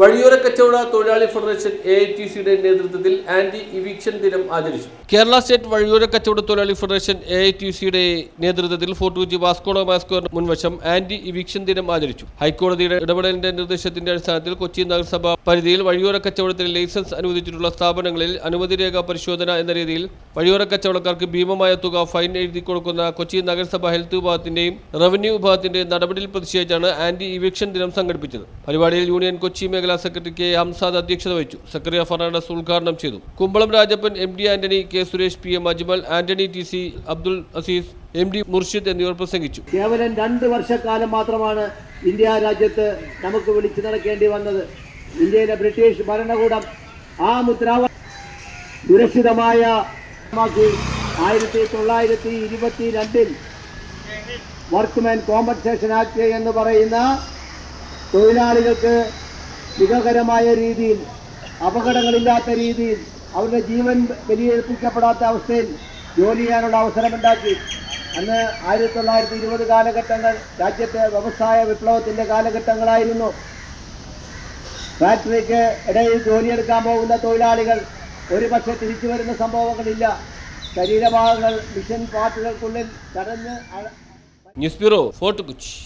വഴിയോര കച്ചവട തൊഴിലാളി ഫെഡറേഷൻ എ ടി സിയുടെ നേതൃത്വത്തിൽ ആന്റി ഇവിക്ഷൻ ദിനം ആചരിച്ചു. കേരള സ്റ്റേറ്റ് വഴിയോര കച്ചവട തൊഴിലാളി ഫെഡറേഷൻ എ ടി സിയുടെ നേതൃത്വത്തിൽ ഫോർട്ട് കൊച്ചി വാസ്കോഡ മാസ്കോർ മുൻവശം ആന്റി ഇവിക്ഷൻ ദിനം ആചരിച്ചു. ഹൈക്കോടതിയുടെ ഇടപെടലിന്റെ നിർദ്ദേശത്തിന്റെ അടിസ്ഥാനത്തിൽ കൊച്ചി നഗരസഭ പരിധിയിൽ വഴിയോര കച്ചവടത്തിന് ലൈസൻസ് അനുവദിച്ചിട്ടുള്ള സ്ഥാപനങ്ങളിൽ അനുമതി രേഖ പരിശോധന എന്ന രീതിയിൽ വഴിയോര കച്ചവടക്കാർക്ക് ഭീമമായ തുക ഫൈൻ എഴുതി കൊടുക്കുന്ന കൊച്ചി നഗരസഭ ഹെൽത്ത് വിഭാഗത്തിന്റെയും റവന്യൂ വിഭാഗത്തിന്റെയും നടപടിയിൽ പ്രതിഷേധിച്ചാണ് ആന്റി ഇവിക്ഷൻ ദിനം സംഘടിപ്പിച്ചത്. പരിപാടിയിൽ യൂണിയൻ കൊച്ചി മേഖലാ സെക്രട്ടറി കെ ഹംസാദ് അധ്യക്ഷത വഹിച്ചു. സക്കറിയ ഫെർണാണ്ടസ് ഉദ്ഘാടനം ചെയ്തു. Kumbalam Rajappan M D Antony K Suresh P M Ajmal Antony T C Abdul Azeez M D Murshid എന്നിവർ പ്രസംഗിച്ചു. കേവലം രണ്ട് വർഷക്കാലം മാത്രമാണ് ഇന്ത്യ രാജ്യത്ത് നമുക്ക് വിളിച്ചു നടക്കേണ്ടി വന്നത്. ഇന്ത്യയിലെ ബ്രിട്ടീഷ് ഭരണകൂടം ആ മുദ്രാവാക്യം സുരക്ഷിതമായ ആയിരത്തി തൊള്ളായിരത്തി ഇരുപത്തി രണ്ടിൽ വർക്ക്മാൻ കോമ്പൻസേഷൻ ആക്ട് എന്ന് പറയുന്ന തൊഴിലാളികൾക്ക് സുഖകരമായ രീതിയിൽ അപകടങ്ങളില്ലാത്ത രീതിയിൽ അവരുടെ ജീവൻ ബലിയേൽപ്പിക്കപ്പെടാത്ത അവസ്ഥയിൽ ജോലി ചെയ്യാനുള്ള അവസരമുണ്ടാക്കി. അന്ന് ആയിരത്തി തൊള്ളായിരത്തി ഇരുപത് കാലഘട്ടങ്ങൾ രാജ്യത്തെ വ്യവസായ വിപ്ലവത്തിന്റെ കാലഘട്ടങ്ങളായിരുന്നു. ഫാക്ടറിക്ക് ഇടയിൽ ജോലിയെടുക്കാൻ പോകുന്ന തൊഴിലാളികൾ ഒരു പക്ഷെ തിരിച്ചു വരുന്ന സംഭവങ്ങളില്ല. ശരീരഭാഗങ്ങൾ മിഷൻ പാർട്ടുകൾക്കുള്ളിൽ തടഞ്ഞ് ന്യൂസ് ബ്യൂറോ ഫോർട്ട് കൊച്ചി.